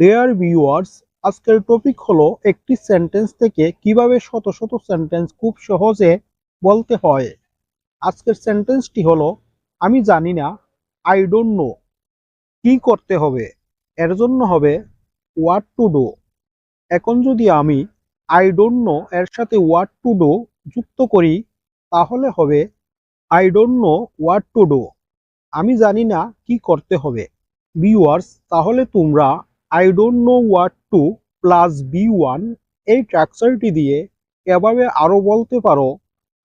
Dear viewers আজকের topic হলো একটি সেন্টেন্স থেকে কীভাবে শত শত সেন্টেন্স খুব সহজে বলতে হয়। আজকের সেন্টেন্সটি হলো, আমি জানি না আই ডোন্ট নো কি করতে হবে? এর জন্য হবে হোয়াট টু ডো এখন যদি আমি আই ডোন্ট নো এর সাথে হোয়াট টু ডো যুক্ত করি, তাহলে হবে I don't know what to do আমি জানি না কি করতে হবে। ভিউয়ার্স তাহলে তোমরা I don't know what to plus B one এই ট্রাকচারটি দিয়ে এভাবে আরও বলতে পারো,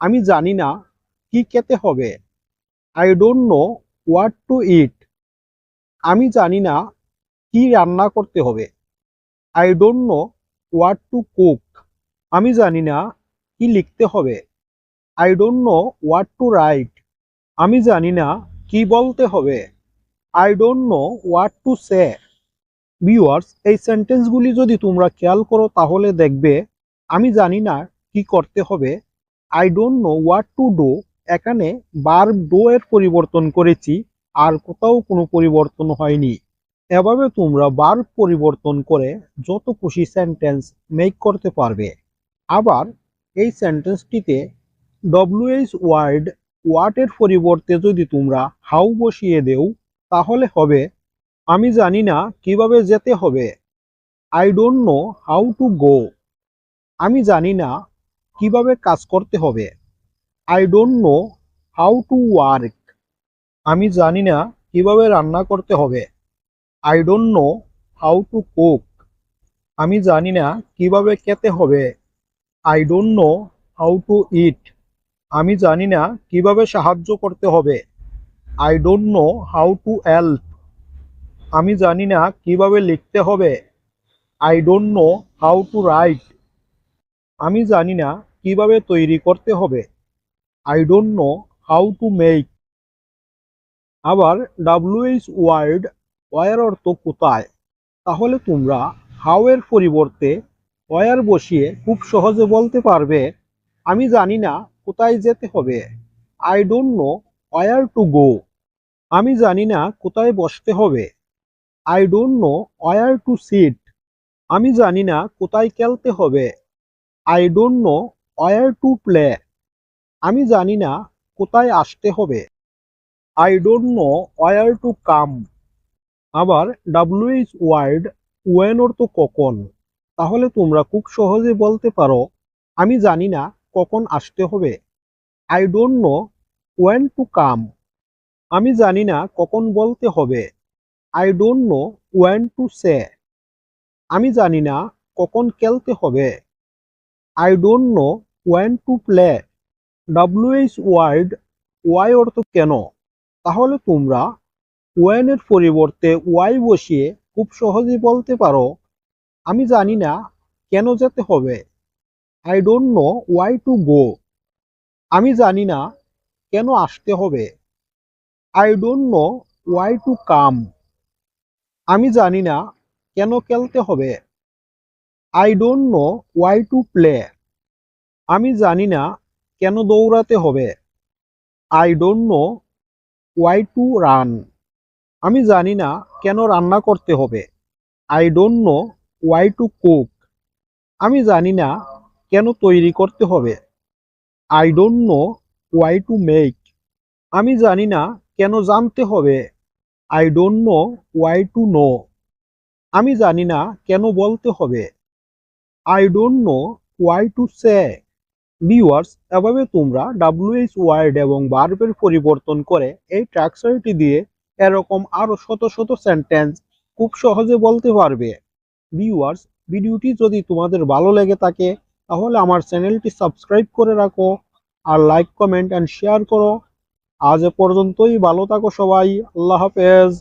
আমি জানি না কি খেতে হবে। I don't know what to eat আমি জানি না কি রান্না করতে হবে। I don't know what to cook আমি জানি না কি লিখতে হবে। I don't know what to write আমি জানি না কি বলতে হবে। I don't know what to say viewers এই সেন্টেন্সগুলি যদি তোমরা খেয়াল করো, তাহলে দেখবে আমি জানি না কি করতে হবে। I don't know what to do এখানে বার ডো এর পরিবর্তন করেছি, আর কোথাও কোনো পরিবর্তন হয়নি। এভাবে তোমরা বার পরিবর্তন করে যত খুশি সেন্টেন্স মেক করতে পারবে। আবার এই সেন্টেন্সটিতে ডব্লিউএইচ ওয়ার্ড ওয়াটের পরিবর্তে যদি তোমরা হাউ বসিয়ে দেও, তাহলে হবে আমি জানি না কীভাবে যেতে হবে। I don't know how to go আমি জানি না কীভাবে কাজ করতে হবে। I don't know how to work আমি জানি না কীভাবে রান্না করতে হবে। I don't know how to cook আমি জানি না কীভাবে খেতে হবে। I don't know how to eat আমি জানি না কীভাবে সাহায্য করতে হবে। I don't know how to help আমি জানি না কীভাবে লিখতে হবে। I don't know how to write আমি জানি না কীভাবে তৈরি করতে হবে। I don't know how to make আবার ডাব্লিউএইচ ওয়ার্ড ওয়ার অর্থ কোথায়? তাহলে তোমরা হাউ এর পরিবর্তে ওয়ার বসিয়ে খুব সহজে বলতে পারবে, আমি জানি না কোথায় যেতে হবে। I don't know where to go আমি জানি না কোথায় বসতে হবে। I don't know where to sit আমি জানি না কোথায় খেলতে হবে। I don't know where to play আমি জানি না কোথায় আসতে হবে। I don't know where to come আবার ডাব্লিউএইচ ওয়ার্ড ওয়েন অর্থ কখন। তাহলে তোমরা খুব সহজে বলতে পারো, আমি জানি না কখন আসতে হবে। I don't know when to come আমি জানি না কখন বলতে হবে। I don't know when to say আমি জানি না কখন খেলতে হবে। I don't know when to play WH word why অর্থ কেন? তাহলে তোমরা ওয়েনের পরিবর্তে ওয়াই বসিয়ে খুব সহজেই বলতে পারো। আমি জানি না কেন যেতে হবে। I don't know why to go আমি জানি না কেন আসতে হবে। I don't know why to come আমি জানি না কেন খেলতে হবে। I don't know why to play আমি জানি না কেন দৌড়াতে হবে। I don't know why to run আমি জানি না কেন রান্না করতে হবে। I don't know why to cook আমি জানি না কেন তৈরি করতে হবে। I don't know why to make আমি জানি না কেন জানতে হবে। I don't know why to know আমি জানি না কেন বলতে হবে। I don't know why to say viewers এভাবে তোমরা ডাব্লিউএইচ ওয়ার্ড এবং বার্বের পরিবর্তন করে এই ট্রাকচারটি দিয়ে এরকম আরও শত শত সেন্টেন্স খুব সহজে বলতে পারবে। ভিউয়ার্স ভিডিওটি যদি তোমাদের ভালো লেগে থাকে, তাহলে আমার চ্যানেলটি সাবস্ক্রাইব করে রাখো আর লাইক কমেন্ট অ্যান্ড শেয়ার করো। আজ পর্যন্তই ভালো থাকো সবাই আল্লাহ হাফেজ।